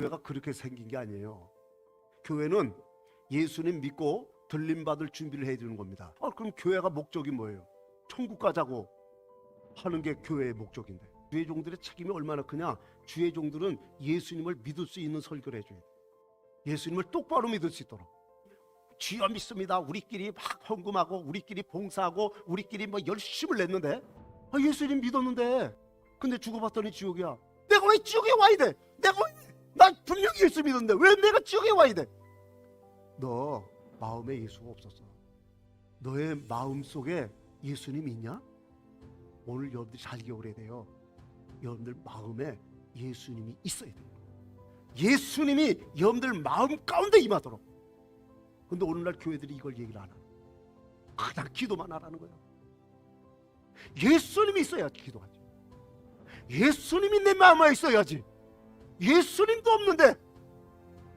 교회가 그렇게 생긴 게 아니에요. 교회는 예수님 믿고 들림 받을 준비를 해야 되는 겁니다. 아, 그럼 교회가 목적이 뭐예요? 천국 가자고 하는 게 교회의 목적인데 주의 종들의 책임이 얼마나 크냐? 주의 종들은 예수님을 믿을 수 있는 설교를 해줘야 돼. 예수님을 똑바로 믿을 수 있도록. 주여 믿습니다. 우리끼리 막 헌금하고 우리끼리 봉사하고 우리끼리 뭐 열심을 냈는데 아, 예수님 믿었는데 근데 죽어봤더니 지옥이야. 내가 왜 지옥에 와야 돼? 내가 왜? 난 분명히 예수 믿었는데 왜 내가 지옥에 와야 돼? 너 마음에 예수가 없었어. 너의 마음 속에 예수님 있냐? 오늘 여러분들이 잘 기억을 해야 돼요. 여러분들 마음에 예수님이 있어야 돼요. 예수님이 여러분들 마음 가운데 임하도록. 근데 오늘날 교회들이 이걸 얘기를 안 하는. 그냥 기도만 하라는 거예요. 예수님이 있어야 기도하지. 예수님이 내 마음에 있어야지. 예수님도 없는데.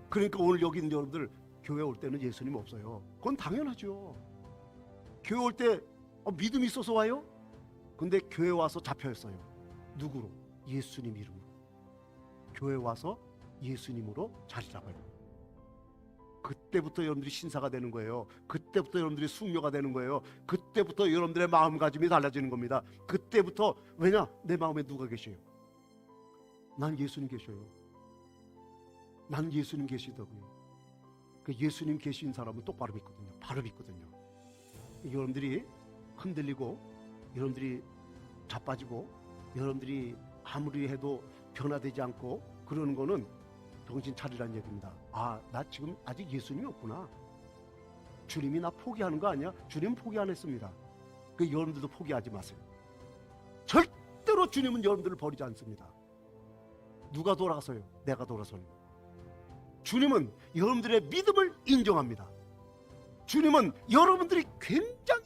그러니까 오늘 여기 있는 여러분들 교회 올 때는 예수님 없어요. 그건 당연하죠. 교회 올때 어, 믿음이 있어서 와요? 근데 교회 와서 잡혀 있어요. 누구로? 예수님 이름으로. 교회 와서 예수님으로 자리 잡아요. 그때부터 여러분들이 신사가 되는 거예요. 그때부터 여러분들이 숙녀가 되는 거예요. 그때부터 여러분들의 마음가짐이 달라지는 겁니다. 그때부터 왜냐? 내 마음에 누가 계셔요? 난 예수님 계셔요. 난 예수님 계시더군요. 그 예수님 계신 사람은 똑바로 믿거든요. 바로 믿거든요. 여러분들이 흔들리고 여러분들이 자빠지고 여러분들이 아무리 해도 변화되지 않고 그러는 거는 정신 차리라는 얘기입니다. 아, 나 지금 아직 예수님이 없구나. 주님이 나 포기하는 거 아니야? 주님 포기 안 했습니다. 그 여러분들도 포기하지 마세요. 절대로 주님은 여러분들을 버리지 않습니다. 누가 돌아가서요? 내가 돌아서는. 주님은 여러분들의 믿음을 인정합니다. 주님은 여러분들이 굉장히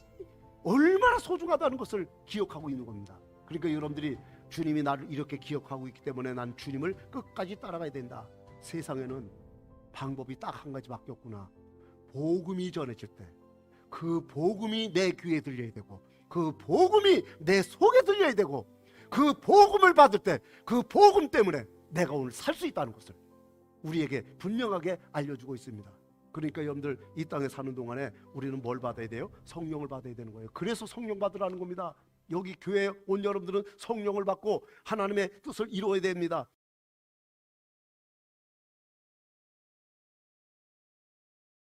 얼마나 소중하다는 것을 기억하고 있는 겁니다. 그러니까 여러분들이 주님이 나를 이렇게 기억하고 있기 때문에 난 주님을 끝까지 따라가야 된다. 세상에는 방법이 딱 한 가지밖에 없구나. 복음이 전해질 때 그 복음이 내 귀에 들려야 되고 그 복음이 내 속에 들려야 되고 그 복음을 받을 때 그 복음 때문에 내가 오늘 살 수 있다는 것을 우리에게 분명하게 알려주고 있습니다. 그러니까 여러분들 이 땅에 사는 동안에 우리는 뭘 받아야 돼요? 성령을 받아야 되는 거예요. 그래서 성령 받으라는 겁니다. 여기 교회에 온 여러분들은 성령을 받고 하나님의 뜻을 이루어야 됩니다.